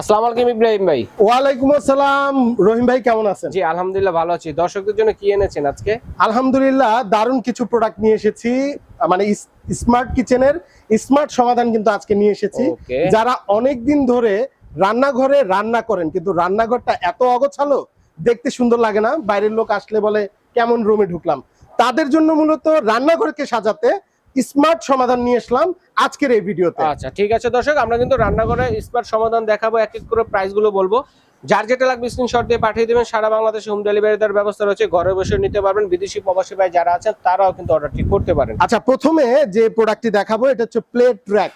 আসসালামু আলাইকুম ইব্রাহিম ভাই। ওয়ালাইকুম আসসালাম। রহিম ভাই কেমন আছেন? জি আলহামদুলিল্লাহ ভালো আছি। দর্শকদের জন্য কি এনেছেন আজকে? আলহামদুলিল্লাহ দারুণ কিছু প্রোডাক্ট নিয়ে এসেছি। মানে স্মার্ট কিচেনের স্মার্ট সমাধান কিন্তু আজকে নিয়ে এসেছি। যারা অনেক দিন ধরে রান্নাঘরে রান্না করেন কিন্তু রান্নাঘরটা এত অগোছালো দেখতে সুন্দর লাগে না। বাইরের লোক আসলে বলে কেমন রুমে ঢুকলাম? তাদের জন্য মূলত রান্নাঘরকে সাজাতে স্মার্ট সমাধান নিয়ে আসলাম আজকের এই ভিডিওতে। আচ্ছা ঠিক আছে দর্শক আমরা কিন্তু রান্নাঘরে স্মার্ট সমাধান দেখাবো এক এক করে প্রাইসগুলো বলব। যার যেটা লাগবে স্ক্রিনশট দিয়ে পাঠিয়ে দেবেন সারা বাংলাদেশে হোম ডেলিভারি দেওয়ার ব্যবস্থা রয়েছে ঘরে বসে নিতে পারবেন বিদেশি প্রবাসী ভাই যারা আছেন তারাও কিন্তু অর্ডারটি করতে পারেন। আচ্ছা প্রথমে যে প্রোডাক্টটি দেখাবো এটা হচ্ছে প্লেট ট্র্যাক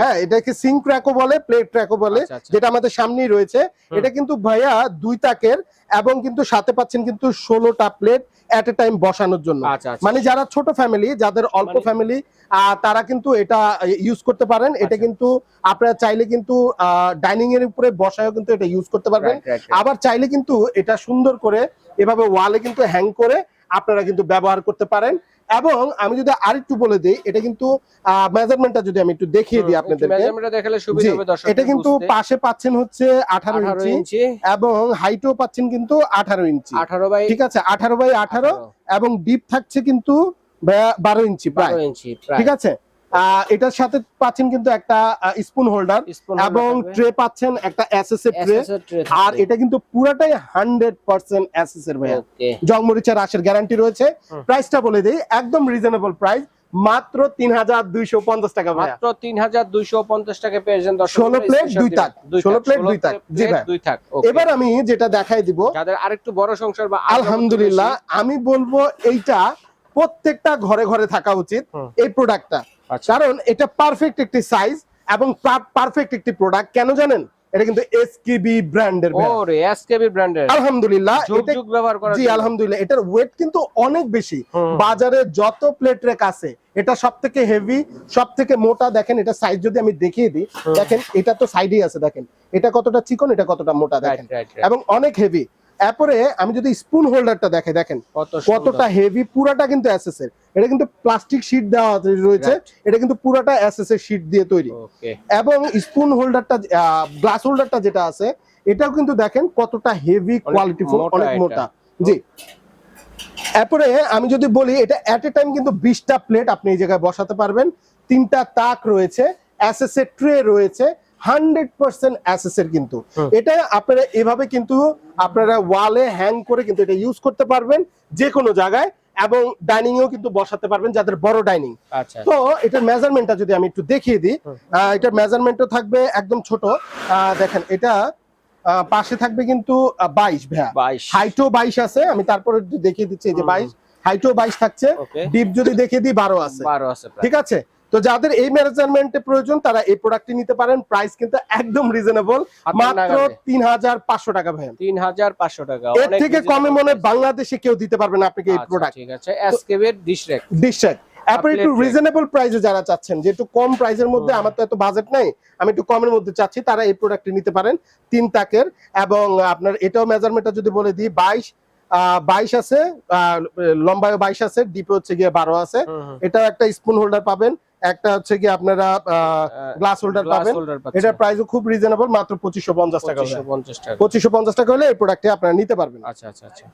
হ্যাঁ এটাকে সিঙ্ক ট্র্যাকও বলে প্লেট ট্র্যাকও বলে আচ্ছা, আচ্ছা। যেটা আমাদের সামনেই রয়েছে। এটা কিন্তু ভাইয়া দুই তাকের এবং কিন্তু সাথে পাচ্ছেন কিন্তু ষোলোটা প্লেট এট এ টাইম বসানোর জন্য। আচ্ছা মানে যারা ছোট ফ্যামিলি যাদের অল্প মানে- ফ্যামিলি তারা কিন্তু এটা ইউজ করতে পারেন। এটা। কিন্তু আপনারা চাইলে কিন্তু ডাইনিং এর উপরে বসায়ও কিন্তু এটা ইউজ করতে পারবেন. আবার চাইলে কিন্তু এটা সুন্দর করে এভাবে ওয়ালে কিন্তু হ্যাং করে আপনারা কিন্তু ব্যবহার করতে পারেন। এবং আমি যদি আর একটু বলে দিই এটা কিন্তু মেজারমেন্টটা যদি আমি একটু দেখিয়ে দিই আপনাদেরকে। measurement-টা দেখালে সুবিধা হবে দর্শক এটা কিন্তু পাশে পাচ্ছেন হচ্ছে আঠারো 18 ইঞ্চি এবং হাইটও পাচ্ছেন কিন্তু আঠারো ইঞ্চি। 18 বাই ঠিক আছে আঠারো বাই আঠারো এবং ডিপ থাকছে কিন্তু বা- বারো ইঞ্চি প্রায়। 12 ইঞ্চি ঠিক আছে? এটার সাথে পাচ্ছেন কিন্তু একটা স্পুন হোল্ডার এবং ট্রে পাচ্ছেন একটা এসএস এর ট্রে আর এটা কিন্তু পুরাটাই হান্ড্রেড পার্সেন্ট এসএস এর ভাইয়া. জংমরিচের রাশের গ্যারান্টি রয়েছে। প্রাইসটা বলে দিই একদম রিজনেবল প্রাইস মাত্র তিন হাজার দুইশো পঞ্চাশ টাকা ভাইয়া মাত্র 3250 টাকা পেয়ে যান দর্শক 16 প্লেট, দুই তাক। 16 প্লেট, দুই তাক। জি ভাই। দুই থাক okay। এবার আমি যেটা দেখাই দিব যাদের আরেকটু বড় সংসার বা আলহামদুলিল্লাহ আমি বলব এইটা প্রত্যেকটা ঘরে ঘরে থাকা উচিত এই প্রোডাক্টটা। কারণ এটা পারফেক্ট একটি সাইজ এবং পারফেক্ট একটি প্রোডাক্ট কেন জানেন? এটা কিন্তু এসকেবি ব্র্যান্ডের ওরে এসকেবি ব্র্যান্ডের আলহামদুলিল্লাহ এটা যুগ ব্যবহার করার জি আলহামদুলিল্লাহ এটার ওয়েট কিন্তু অনেক বেশি। বাজারে যত প্লেট রেক আছে এটা সব থেকে হেভি সব থেকে মোটা। দেখেন এটা সাইজ যদি আমি দেখিয়ে দিই দেখেন এটা তো সাইডেই আছে দেখেন। এটা কতটা চিকন এটা কতটা মোটা দেখেন। এবং অনেক হেভি এরপরে আমি যদি স্পুন হোল্ডারটা দেখে দেখেন কতটা হেভি পুরাটা কিন্তু এসএস এর। এটা কিন্তু প্লাস্টিক শীট দেওয়া রয়েছে এটা কিন্তু পুরাটা এসএস এর শীট দিয়ে তৈরি। এবং স্পুন হোল্ডারটা গ্লাস হোল্ডারটা যেটা আছে এটাও কিন্তু দেখেন কতটা হেভি কোয়ালিটি অনেক মোটা। জি। এরপরে আমি যদি বলি এটা এট এ টাইম কিন্তু বিশটা প্লেট আপনি এই জায়গায় বসাতে পারবেন। তিনটা তাক রয়েছে এর ট্রে রয়েছে হান্ড্রেড পার্সেন্ট এর কিন্তু। এটা আপনারা এভাবে কিন্তু আপনারা ওয়ালে হ্যাং করে কিন্তু এটা ইউজ করতে পারবেন যে কোনো জায়গায় এবং ডাইনিং এও কিন্তু বসাতে পারবেন যাদের বড় ডাইনিং আচ্ছা তো এটার মেজারমেন্টটা যদি আমি একটু দেখিয়ে দিই এটার মেজারমেন্টও থাকবে একদম ছোট। আহ, দেখেন এটা পাশে থাকবে কিন্তু বাইশ ভ্যা 22 হাইটও বাইশ আছে আমি তারপরে দেখিয়ে দিচ্ছি এই যে বাইশ। হাইটও বাইশ থাকছে। ডিপ যদি দেখিয়ে দিই বারো আছে। 12 আছে ঠিক আছে? তো যাদের এই মেজারমেন্টে প্রয়োজন তারা এই প্রোডাক্টটি নিতে পারেন। প্রাইস কিন্তু একদম রিজনেবল মাত্র তিন হাজার পাঁচশো টাকা ভাই 3500 টাকা। এর থেকে কমে মনে বাংলাদেশে কেউ দিতে পারবে না আপনাকে এই আচ্ছা, প্রোডাক্ট ঠিক আছে। এসকেবি এর ডিশ র‍্যাক ডিসচার্জ তারপরে একটু রিজনেবল প্রাইসে যারা চাচ্ছেন যে একটু কম প্রাইসের মধ্যে আমার তো এত বাজেট নাই আমি একটু কমের মধ্যে চাচ্ছি তারা এই প্রোডাক্টটি নিতে পারেন। তিন তাকের এবং আপনার এটাও মেজারমেন্টটা যদি বলে দিই বাইশ বাইশ আছে লম্বায় বাইশ আছে ডিপে হচ্ছে গিয়ে বারো আছে। এটাও একটা স্পুন হোল্ডার পাবেন। একটা হচ্ছে কি আপনারা গ্লাস হোল্ডার পাবেন। এটার প্রাইসও খুব রিজনেবল মাত্র পঁচিশশো পঞ্চাশ টাকা হবে। 2550 টাকা। পঁচিশশো পঞ্চাশ টাকা হলে এই প্রোডাক্টটি আপনারা নিতে পারবেন। আচ্ছা আচ্ছা আচ্ছা।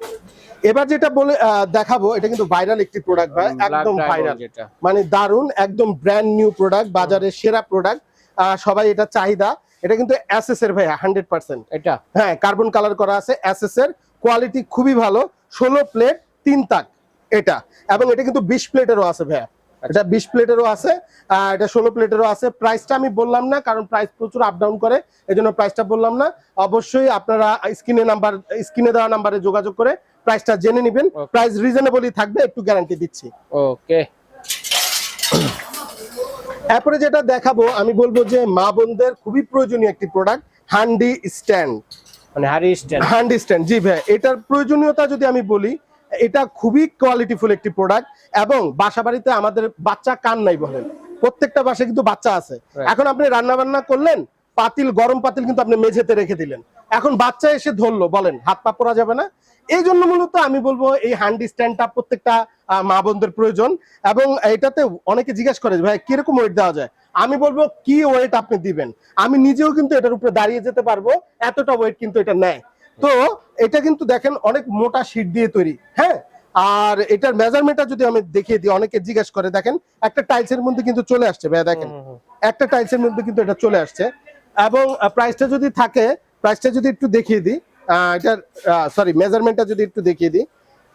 এবার যেটা বলে দেখাবো এটা কিন্তু ভাইরাল একটি প্রোডাক্ট ভাই একদম ভাইরাল যেটা। মানে দারুণ একদম ব্র্যান্ড নিউ প্রোডাক্ট বাজারের সেরা প্রোডাক্ট সবাই এটা চাহিদা। এটা কিন্তু এসএস এর হান্ড্রেড পার্সেন্ট এটা? হ্যাঁ কার্বন কালার করা আছে এসএস এর। কোয়ালিটি খুবই ভালো ষোলো প্লেট তিন তাক এটা। এবং এটা কিন্তু বিশ প্লেটেরও আছে ভাইয়া। এটা বিশ প্লেটেরও আছে এটা ষোলো প্লেটেরও আছে। প্রাইসটা আমি বললাম না কারণ প্রাইস প্রচুর আপ ডাউন করে এই জন্য প্রাইসটা বললাম না। অবশ্যই আপনারা স্ক্রিনে নাম্বার স্ক্রিনে দেওয়া নাম্বারে যোগাযোগ করে প্রাইসটা জেনে নেবেন। প্রাইস রিজনেবলই থাকবে একটু গ্যারান্টি দিচ্ছি। ওকে এরপরে যেটা দেখাবো আমি বলব যে মা বোনদের খুবই প্রয়োজনীয় একটি প্রোডাক্ট হান্ডি স্ট্যান্ড। মানে হারি স্ট্যান্ড। হান্ডি স্ট্যান্ড জি ভাই। এটার প্রয়োজনীয়তা যদি আমি বলি এটা খুবই কোয়ালিটিফুল একটি প্রোডাক্ট এবং বাসা বাড়িতে আমাদের বাচ্চা কান নাই বলেন। প্রত্যেকটা বাসায় কিন্তু বাচ্চা আছে। এখন আপনি রান্না বান্না করলেন পাতিল গরম পাতিল কিন্তু আপনি মেঝেতে রেখে দিলেন। এখন বাচ্চা এসে ধরলো বলেন হাত পা পরা যাবে না। এই জন্য মূলত আমি বলব এই হ্যান্ডি স্ট্যান্ডটা প্রত্যেকটা মা বোনদের প্রয়োজন এবং এটাতে অনেকে জিজ্ঞেস করে ভাই কীরকম ওয়েট দেওয়া যায়? আমি বলব কি ওয়েট আপনি দিবেন? আমি নিজেও কিন্তু এটার উপরে দাঁড়িয়ে যেতে পারব এতটা ওয়েট কিন্তু এটা নেয়। তো এটা কিন্তু দেখেন অনেক মোটা শিট দিয়ে তৈরি হ্যাঁ? আর এটার মেজারমেন্টটা যদি আমি দেখিয়ে দিই অনেকে জিজ্ঞেস করে দেখেন একটা টাইলসের মধ্যে কিন্তু চলে আসছে ভাইয়া দেখেন। একটা টাইলস একটা টাইলসের মধ্যে কিন্তু এটা চলে আসছে। এবং প্রাইসটা যদি থাকে প্রাইসটা যদি একটু দেখিয়ে দিই এটার সরি মেজারমেন্টটা যদি একটু দেখিয়ে দিই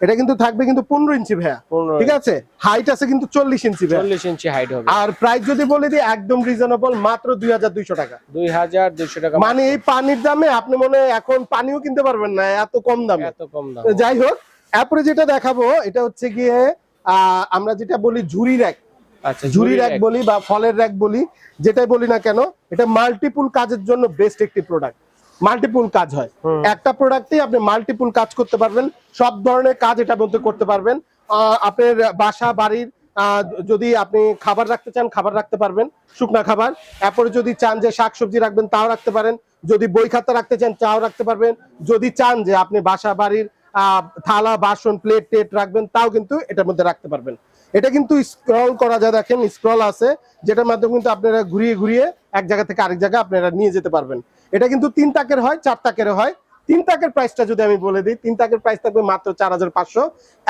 এটা কিন্তু থাকবে কিন্তু পনেরো ইঞ্চি ভাইয়া। ঠিক আছে? হাইট আছে কিন্তু চল্লিশ ইঞ্চি চল্লিশ ইঞ্চি হাইট হবে। আর প্রাইস যদি বলে দিই একদম রিজনেবল মাত্র দুই হাজার দুইশো টাকা। দুই হাজার দুইশো টাকা মানে এই পানির দামে আপনি মনে এখন পানিও কিনতে পারবেন না এত কম দামে। এত কম দাম। যাই হোক এরপরে যেটা দেখাবো এটা হচ্ছে গিয়ে আহ, আমরা যেটা বলি ঝুরি র্যাক। আচ্ছা ঝুরি র্যাক বলি বা ফলের র্যাক বলি যেটাই বলি না কেন এটা মাল্টিপুল কাজের জন্য বেস্ট একটি প্রোডাক্ট মাল্টিপুল কাজ হয়। একটা প্রোডাক্টে আপনি মাল্টিপুল কাজ করতে পারবেন সব ধরনের কাজ এটার মধ্যে করতে পারবেন। আপনার বাসা বাড়ির যদি আপনি খাবার রাখতে চান খাবার রাখতে পারবেন শুকনা খাবার। এরপরে যদি চান যে শাকসবজি রাখবেন তাও রাখতে পারেন। যদি বই খাতা রাখতে চান তাও রাখতে পারবেন। যদি চান যে আপনি বাসা বাড়ির আহ, থালা বাসন প্লেট টেট রাখবেন তাও কিন্তু এটার মধ্যে রাখতে পারবেন। এটা কিন্তু স্ক্রল করা যায় দেখেন স্ক্রল আছে যেটার মাধ্যমে কিন্তু আপনারা ঘুরিয়ে ঘুরিয়ে এক জায়গা থেকে আরেক জায়গা আপনারা নিয়ে যেতে পারবেন। এটা কিন্তু তিন তাকের হয় চার তাকের হয়। তিন তাকের প্রাইসটা যদি আমি বলে দিই তিন তাকের প্রাইস থাকবে মাত্র চার হাজার পাঁচশো।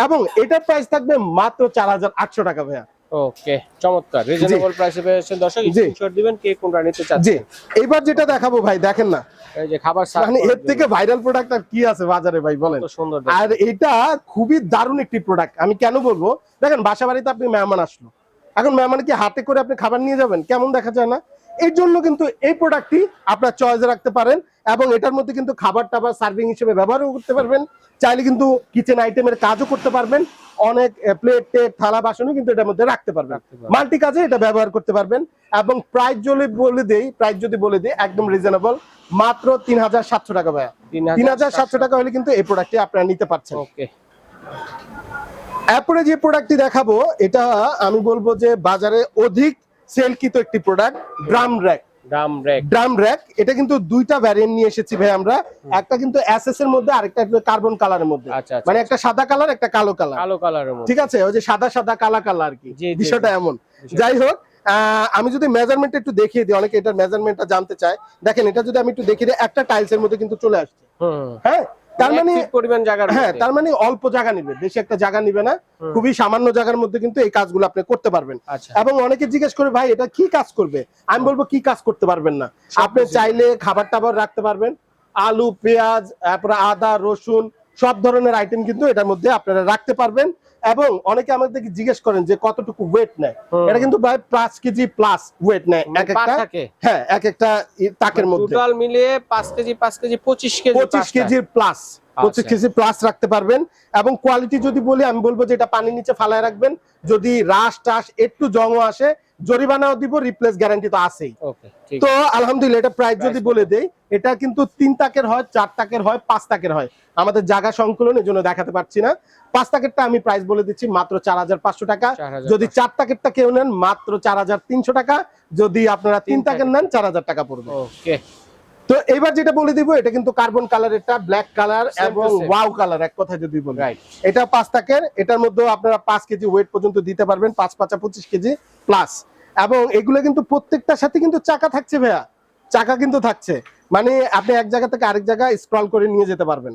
এবং এটার প্রাইস থাকবে মাত্র চার হাজার আটশো টাকা ভাইয়া। ওকে চমৎকার। রিজনেবল প্রাইসে পেয়েছেন দর্শক স্ক্রিনশট দিবেন কে কোনটা নিতে চাচ্ছেন এইবার যেটা দেখাবো ভাই দেখেন না। এই যে খাবার মানে এর থেকে ভাইরাল প্রোডাক্ট আর কি আছে বাজারে ভাই বলেন। সুন্দর আর এটা খুবই দারুণ একটি প্রোডাক্ট আমি কেন বলব? দেখেন বাসা বাড়িতে আপনি মেহমান আসলো। এখন মেহমান কি হাতে করে আপনি খাবার নিয়ে যাবেন কেমন দেখা যায় না? এর জন্য কিন্তু এই প্রোডাক্টটি আপনার চয়েসে রাখতে পারেন এবং এটার মধ্যে কিন্তু খাবার টাবার সার্ভিং হিসেবে ব্যবহারও করতে পারবেন। চাইলে কিন্তু কিচেন আইটেমের কাজও করতে পারবেন। অনেক প্লেট টেট থালা বাসনও কিন্তু এটার মধ্যে রাখতে পারবেন। মাল্টি কাজে এটা ব্যবহার করতে পারবেন এবং প্রাইস যদি বলে দেই প্রাইস যদি বলে দিই একদম রিজনেবল মাত্র তিন হাজার সাতশো টাকা ভাইয়া। তিন হাজার সাতশো টাকা হলে কিন্তু এই প্রোডাক্টটি আপনারা নিতে পারছেন। ওকে। এরপরে যে প্রোডাক্টটি দেখাবো এটা আমি বলব যে বাজারে অধিক সেলকৃত একটি প্রোডাক্ট ড্রাম র্যাক ড্রাম এটা কিন্তু দুইটা ভ্যারিয়েন্ট নিয়ে এসেছি ভাই আমরা। একটা কিন্তু এসএস এর মধ্যে আরেকটা কার্বন কালারের মধ্যে। আচ্ছা আচ্ছা মানে একটা সাদা কালার একটা কালো কালার কালো কালারের মধ্যে। ঠিক আছে? ওই যে সাদা সাদা কালা কালা আর কি। বিষয়টা এমন। যাই হোক আহ, আমি যদি মেজারমেন্ট একটু দেখিয়ে দিই অনেকে এটার মেজারমেন্টটা জানতে চায়। দেখেন এটা যদি আমি একটু দেখিয়ে দিই একটা টাইলস এর মধ্যে কিন্তু চলে আসছে। হ্যাঁ? তার মানে পরিমাণ জায়গা হ্যাঁ তার মানে অল্প জায়গা নিবে বেশি একটা জায়গা নিবে না। খুবই সামান্য জায়গার মধ্যে কিন্তু এই কাজগুলো আপনি করতে পারবেন। আচ্ছা। এবং অনেকে জিজ্ঞেস করে ভাই এটা কি কাজ করবে? আমি বলব কি কাজ করতে পারবেন না? আপনি চাইলে খাবার টাবার রাখতে পারবেন। আলু পেঁয়াজ তারপরে আদা রসুন সব ধরনের আইটেম কিন্তু এটার মধ্যে আপনারা রাখতে পারবেন। এবং অনেকে আমাদেরকে জিজ্ঞেস করেন যে কতটুকু ওয়েট নেয়। এটা কিন্তু প্রায় পাঁচ কেজি প্লাস ওয়েট নেয় মানে এক একটা। হ্যাঁ এক একটা তাকের মধ্যে। টোটাল মিলিয়ে পাঁচ কেজি পাঁচ কেজি পঁচিশ কেজি পঁচিশ। কেজির প্লাস পঁচিশ আচ্ছা। কেজি প্লাস রাখতে পারবেন এবং কোয়ালিটি যদি বলি আমি বলব যে এটা পানির নিচে ফালায় রাখবেন। যদি রাস টাস একটু জংও আসে জরিমানাও দিব রিপ্লেস গ্যারান্টি তো আছেই। তো আলহামদুলিল্লাহ এটা প্রাইস যদি বলে দেই এটা কিন্তু তিন তাকের হয় চার তাকের হয় পাঁচ তাকের হয়। আমাদের জায়গা সংকুলন এর জন্য দেখাতে পারছি না। পাঁচ তাকেরটা আমি প্রাইস বলে দিচ্ছি মাত্র চার হাজার পাঁচশো টাকা। যদি চার তাকেরটা কেউ নেন মাত্র চার হাজার তিনশো টাকা। যদি আপনারা তিন তিন তাকের নেন চার হাজার টাকা পড়বে। ওকে তো এবার যেটা বলে দিব এটা কিন্তু কার্বন কালার এটা ব্ল্যাক কালার এবং ওয়াও কালার এক কথা যদি বলি। রাইট এটা পাঁচ টাকের এটার মধ্যে আপনারা পাঁচ কেজি ওয়েট পর্যন্ত দিতে পারবেন পাঁচ পাঁচা পঁচিশ কেজি প্লাস এবং এগুলো কিন্তু প্রত্যেকটার সাথে কিন্তু চাকা থাকছে ভাইয়া। চাকা কিন্তু থাকছে। মানে আপনি এক জায়গা থেকে আরেক জায়গায় স্ক্রল করে নিয়ে যেতে পারবেন।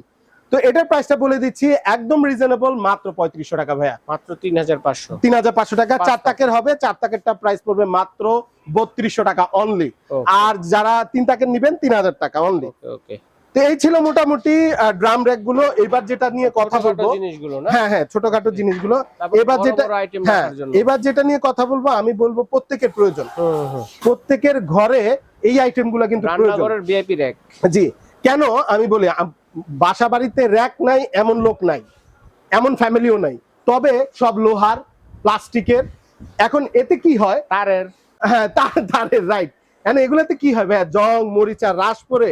তো এটার প্রাইসটা বলে দিচ্ছি একদম রিজনেবল মাত্র পঁয়ত্রিশশো টাকা ভাইয়া। মাত্র তিন হাজার পাঁচশো। তিন হাজার পাঁচশো টাকা। চার টাকের হবে চার টাকেরটা প্রাইস পড়বে মাত্র বত্রিশশো টাকা অনলি আর যারা তিন টাকের নিবেন তিন হাজার টাকা অনলি ওকে তো এই ছিল মোটামুটি ড্রাম র্যাকগুলো। এবার যেটা নিয়ে কথা বলব হ্যাঁ হ্যাঁ ছোটখাটো জিনিসগুলো। এবার যেটা হ্যাঁ এবার যেটা নিয়ে কথা বলব আমি বলব প্রত্যেকের প্রয়োজন। প্রত্যেকের ঘরে এই আইটেমগুলো কিন্তু জি। কেন? আমি বলি বাসা বাড়িতে র্যাক নাই এমন লোক নাই। এমন ফ্যামিলিও নাই। তবে সব লোহার প্লাস্টিকের। এখন এতে কি হয়? তারের। হ্যাঁ তার রাইট এখন এগুলোতে কি ভাইয়া জং মরিচা রাস পরে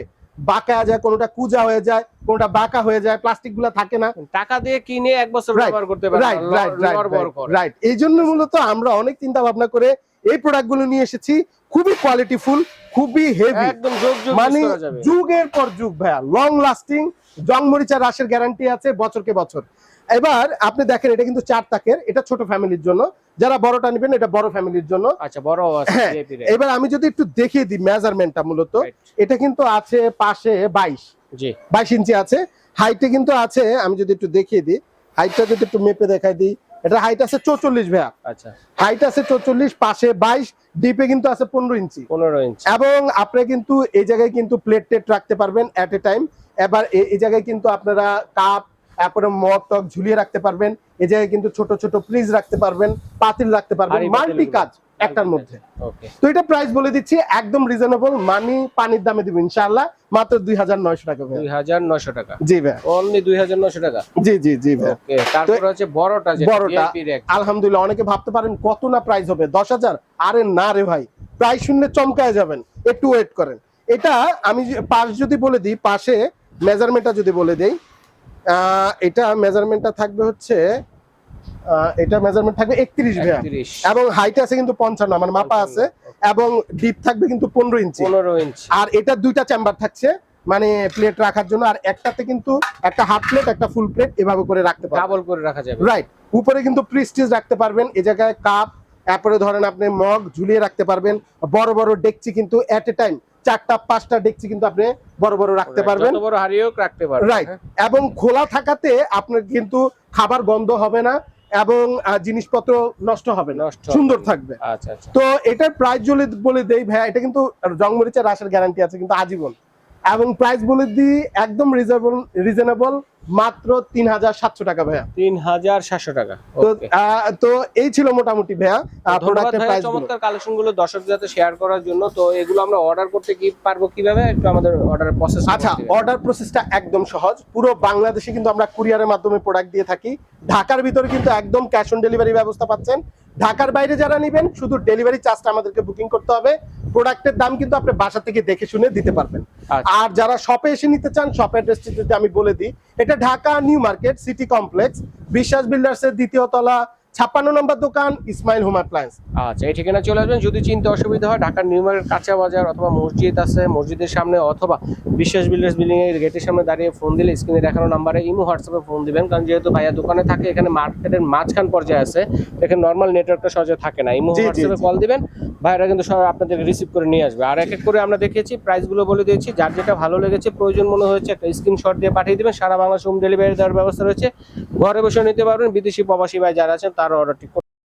বাঁকা যায় কোনোটা কুজা হয়ে যায় কোনোটা বাঁকা হয়ে যায় প্লাস্টিকগুলা থাকে না। টাকা দিয়ে কিনে এক বছর ব্যবহার করতে পারে রাইট রাইট রাইট রাইট এই জন্য মূলত আমরা অনেক চিন্তা ভাবনা করে এই প্রোডাক্টগুলো নিয়ে এসেছি। খুবই কোয়ালিটিফুল খুবই হেভি একদম যোগ যোগ মানে যুগের পর যুগ ভাইয়া। লং লাস্টিং জং মরিচা রাসের গ্যারান্টি আছে বছরকে বছর। এবার আপনি দেখেন এটা কিন্তু চার তাকের এটা ছোট ফ্যামিলির জন্য। যারা বড়টা নেবেন এটা বড় ফ্যামিলির জন্য। আচ্ছা বড় হ্যাঁ, এবার আমি যদি একটু দেখিয়ে দিই মেজারমেন্টটা মূলত এটা কিন্তু আছে পাশে বাইশ। জি। বাইশ ইঞ্চি আছে। হাইটে কিন্তু আছে আমি যদি একটু দেখিয়ে দিই। হাইটটা যদি একটু মেপে দেখাই দিই এটা হাইট আছে চৌচল্লিশ ভাইয়া। আচ্ছা। হাইট আছে চৌচল্লিশ পাশে বাইশ ডিপে কিন্তু আছে পনেরো ইঞ্চি। পনেরো ইঞ্চি। এবং আপনি কিন্তু এই জায়গায় কিন্তু প্লেট টেট রাখতে পারবেন এট এ টাইম এবার এই জায়গায় কিন্তু আপনারা কাপ তারপরে মগ টক ঝুলিয়ে রাখতে পারবেন। এই জায়গায় কিন্তু ছোট ছোট ফ্রিজ রাখতে পারবেন পাতিল রাখতে পারবেন মাল্টি কাজ একটার মধ্যে। তো এটা প্রাইস বলে দিচ্ছি একদম রিজনেবল মানি পানির দামে দিব ইনশাআল্লাহ মাত্র দুই হাজার নয়শো টাকা ভাই দুই হাজার নশো টাকা। জি ভাই অনলি দুই হাজার নশো টাকা? জি জি জি ভাই ওকে তারপরে হচ্ছে বড়টা যেটা বড়টা আলহামদুলিল্লাহ অনেকে ভাবতে পারেন কত না প্রাইস হবে দশ হাজার? আরে না রে ভাই প্রাইস শুনলে চমকায় যাবেন একটু ওয়েট করেন। এটা আমি যে- পাশ যদি বলে দিই পাশে মেজারমেন্টটা যদি বলে দেই এটা মেজারমেন্টটা থাকবে হচ্ছে এটা মেজারমেন্ট থাকবে একত্রিশ ভাইয়া। 31 এবং হাইট আছে কিন্তু পঞ্চান্ন আমার মাপা আছে এবং ডিপ থাকবে কিন্তু পনেরো ইঞ্চি পনেরো ইঞ্চ আর এটা দুইটা চেম্বার থাকছে মানে প্লেট রাখার জন্য আর একটাতে কিন্তু একটা হাফ প্লেট একটা ফুল প্লেট এভাবে করে রাখতে পারবেন। ডাবল করে রাখা যাবে। রাইট উপরে কিন্তু প্রিস্টিজ রাখতে পারবেন এই জায়গায় কাপ তারপরে ধরেন আপনি মগ ঝুলিয়ে রাখতে পারবেন বড় বড় ডেকচি কিন্তু এট এ টাইম চারটা পাঁচটা ডেকচি কিন্তু আপনি বড় বড় রাখতে পারবেন। বড় হারিয়েও রাখতে পারবেন রাইট হ্যাঁ? এবং খোলা থাকাতে আপনার কিন্তু খাবার গন্ধ হবে না এবং জিনিসপত্র নষ্ট হবে না। সুন্দর থাকবে। আচ্ছা আচ্ছা। তো এটার প্রাইস যদি বলে দেই ভাই এটা কিন্তু জংমরিচের রাসের গ্যারান্টি আছে কিন্তু আজীবন। এবং প্রাইস বলে দিই একদম রিজনেবল রিজনেবল মাত্র তিন হাজার সাতশো টাকা ভাইয়া। তিন হাজার সাতশো টাকা। তো তো এই ছিল মোটামুটি ভাইয়া চমৎকার কালেকশনগুলো দর্শকদের সাথে শেয়ার করার জন্য। তো এগুলো আমরা অর্ডার করতে কি পারব কীভাবে? একটু আমাদের অর্ডারের প্রসেস আচ্ছা অর্ডার প্রসেসটা একদম সহজ। পুরো বাংলাদেশে কিন্তু আমরা কুরিয়ারের মাধ্যমে প্রোডাক্ট দিয়ে থাকি। ঢাকার ভিতরে কিন্তু একদম ক্যাশ অন ডেলিভারি ব্যবস্থা পাচ্ছেন। ঢাকার বাইরে যারা নেবেন শুধু ডেলিভারি চার্জটা আমাদেরকে বুকিং করতে হবে। প্রোডাক্টের দাম কিন্তু আপনি বাসা থেকে দেখে শুনে দিতে পারবেন। আচ্ছা। আর যারা শপে এসে নিতে চান শপের অ্যাড্রেসটি যদি আমি বলে দিই। এটা Dhaka new market city complex Biswas বিল্ডার্সের দ্বিতীয় তলা ছাপ্পান্ন নম্বর দোকান ইসমাইল হোম অ্যাপ্লায়েন্স। আচ্ছা এই ঠিকানা চলে আসবেন। যদি চিনতে অসুবিধা হয় ঢাকার নিউ মার্কেট কাঁচা বাজার অথবা মসজিদ আছে মসজিদের সামনে অথবা বিশ্বাস বিল্ডার্স বিল্ডিং এর গেটের সামনে দাঁড়িয়ে ফোন দিলে স্ক্রিনে দেখানো নাম্বারে ইমো হোয়াটসঅ্যাপে ফোন দিবেন। কারণ যেহেতু ভাইয়া দোকানে থাকে এখানে মার্কেটের মাঝখান পর্যায়ে আছে এখানে নর্মাল নেটওয়ার্কটা সহজে থাকে না। ইমো হোয়াটসঅ্যাপে। কল দিবেন। ভাইরা কিন্তু সব আপনাদের রিসিভ করে নিয়ে আসবে। আর এক এক করে আমরা দেখেছি প্রাইসগুলো বলে দিয়েছি, যার যেটা ভালো লেগেছে, প্রয়োজন মনে হয়েছে একটা স্ক্রিনশট দিয়ে পাঠিয়ে দেবেন। সারা বাংলাদেশ হোম ডেলিভারি দেওয়ার ব্যবস্থা রয়েছে। ঘরে বসে নিতে পারবেন। বিদেশি প্রবাসী ভাই যারা আছেন, তার অর্ডারটি